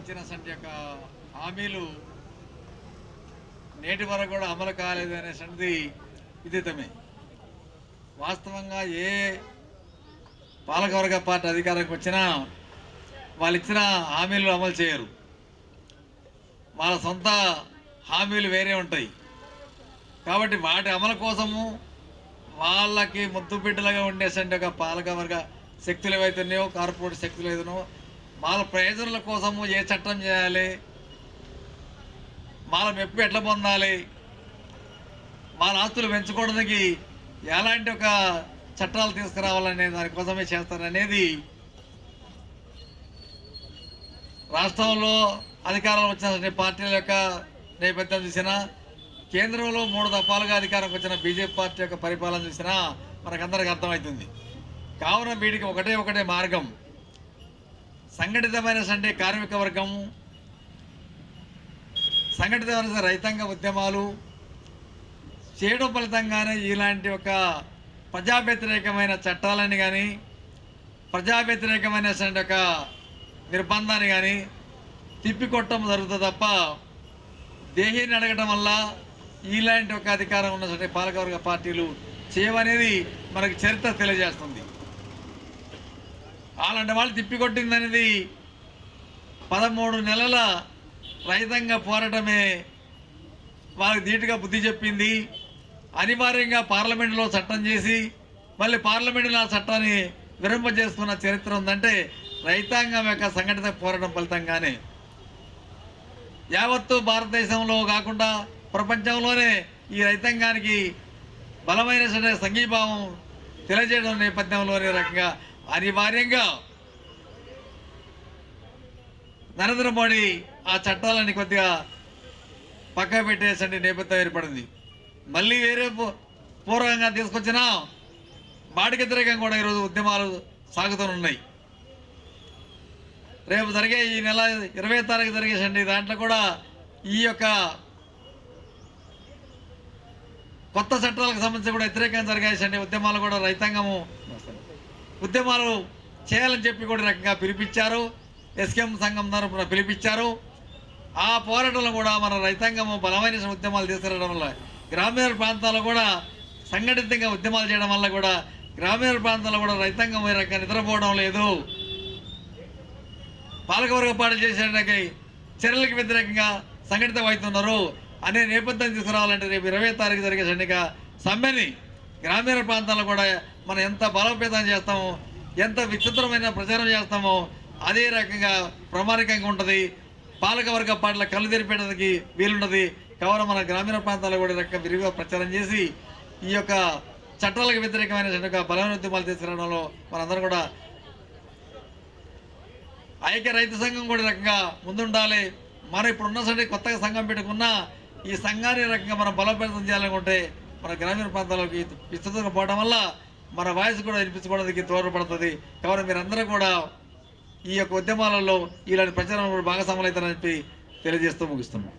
ఇచ్చిన యొక్క హామీలు నేటి వరకు కూడా అమలు కాలేదు అనేటువంటిది విదితమే వాస్తవంగా ఏ పాలకవర్గ పార్టీ అధికారానికి వచ్చినా వాళ్ళు ఇచ్చిన హామీలు అమలు చేయరు. వాళ్ళ సొంత హామీలు వేరే ఉంటాయి. కాబట్టి వాటి అమలు కోసము వాళ్ళకి ముద్దు బిడ్డలుగా ఉండేసంటే ఒక పాలకవర్గ శక్తులు ఏవైతున్నాయో కార్పొరేట్ శక్తులు ఏదైనా వాళ్ళ ప్రయోజనాల కోసము ఏ చట్టం చేయాలి? వాళ్ళ మెప్పు ఎట్లా పొందాలి? వాళ్ళ ఆస్తులు పెంచుకోవడానికి ఎలాంటి ఒక చట్టాలు తీసుకురావాలనే దానికోసమే చేస్తారనేది రాష్ట్రంలో అధికారం వచ్చిన పార్టీల యొక్క నేపథ్యం చూసినా కేంద్రంలో మూడు దఫాలుగా అధికారంకి వచ్చిన బీజేపీ పార్టీ యొక్క పరిపాలన చూసినా మనకందరికి అర్థమవుతుంది. కావున వీడికి ఒకటే ఒకటే మార్గం. సంఘటితమైన సండే కార్మిక వర్గం సంఘటితమైన రైతాంగ ఉద్యమాలు చేయడం ఫలితంగానే ఇలాంటి ఒక ప్రజా వ్యతిరేకమైన చట్టాలని కానీ ప్రజా వ్యతిరేకమైన ఒక నిర్బంధాన్ని కానీ తిప్పికొట్టడం జరుగుతుంది తప్ప దేహీని అడగటం వల్ల ఇలాంటి ఒక అధికారం ఉన్నటువంటి పాలకవర్గ పార్టీలు చేయవనేది మనకు చరిత్ర తెలియజేస్తుంది. అలాంటి వాళ్ళు తిప్పికొట్టింది అనేది పదమూడు నెలల రైతంగా పోరాటమే వాళ్ళకి ధీటుగా బుద్ధి చెప్పింది. అనివార్యంగా పార్లమెంటులో చట్టం చేసి మళ్ళీ పార్లమెంటులో ఆ చట్టాన్ని విరంపజేస్తున్న చరిత్ర ఉందంటే రైతాంగం యొక్క సంఘటిత పోరాటం ఫలితంగానే. యావత్తు భారతదేశంలో కాకుండా ప్రపంచంలోనే ఈ రైతాంగానికి బలమైన సరే సంఘీభావం తెలియజేయడం నేపథ్యంలోనే రకంగా అనివార్యంగా నరేంద్ర మోడీ ఆ చట్టాలని కొద్దిగా పక్క పెట్టేసండి నేపథ్యం ఏర్పడింది. మళ్ళీ వేరే పూ- పూర్వంగా తీసుకొచ్చిన వాటికి వ్యతిరేకంగా కూడా ఈరోజు ఉద్యమాలు సాగుతూనున్నాయి. రేపు జరిగే ఈ నెల ఇరవై తారీఖు జరిగేసండి దాంట్లో కూడా ఈ యొక్క కొత్త చట్టాలకు సంబంధించి కూడా వ్యతిరేకంగా జరిగేసండి ఉద్యమాలు కూడా రైతాంగము ఉద్యమాలు చేయాలని చెప్పి కూడా రకంగా పిలిపించారు. ఎస్కేఎం సంఘం తరఫున పిలిపించారు. ఆ పోరాటంలో కూడా మన రైతాంగము బలమైన ఉద్యమాలు తీసుకురావడం వల్ల గ్రామీణ ప్రాంతాల్లో కూడా సంఘటితంగా ఉద్యమాలు చేయడం వల్ల కూడా గ్రామీణ ప్రాంతాల్లో కూడా రైతాంగం ఏ రకంగా నిద్రపోవడం లేదు. పాలకవర్గ పాటలు చేసేటకి చర్యలకు వ్యతిరేకంగా సంఘటితం అవుతున్నారు అనే నేపథ్యం తీసుకురావాలంటే రేపు ఇరవై తారీఖు జరిగే సన్నిక సమ్మెని గ్రామీణ ప్రాంతాల్లో కూడా మనం ఎంత బలోపేతం చేస్తామో ఎంత విచిత్రమైన ప్రచారం చేస్తామో అదే రకంగా ప్రామాణికంగా ఉంటుంది. పాలకవర్గ పాటల కళ్ళు తెరిపేయడానికి వీలుండదు కావున మన గ్రామీణ ప్రాంతాల్లో కూడా రకంగా విరివిగా ప్రచారం చేసి ఈ యొక్క చట్టాలకు వ్యతిరేకమైన బలమైన ఉద్యమాలు తీసుకురావడంలో మనందరం కూడా ఐక్య రైతు సంఘం కూడా రకంగా ముందుండాలి. మనం ఇప్పుడు ఉన్న సరే కొత్తగా సంఘం పెట్టుకున్నా ఈ సంఘాన్ని రకంగా మనం బలోపేతం చేయాలనుకుంటే మన గ్రామీణ ప్రాంతాల్లోకి విస్తృతంగా పోవడం వల్ల మన వాయిస్ కూడా వినిపించుకోవడానికి తోడ్పడుతుంది కాబట్టి మీరందరూ కూడా ఈ యొక్క ఉద్యమాలలో ఇలాంటి ప్రచారంలో భాగస్వాములు అవుతారని చెప్పి తెలియజేస్తూ ముగిస్తున్నాం.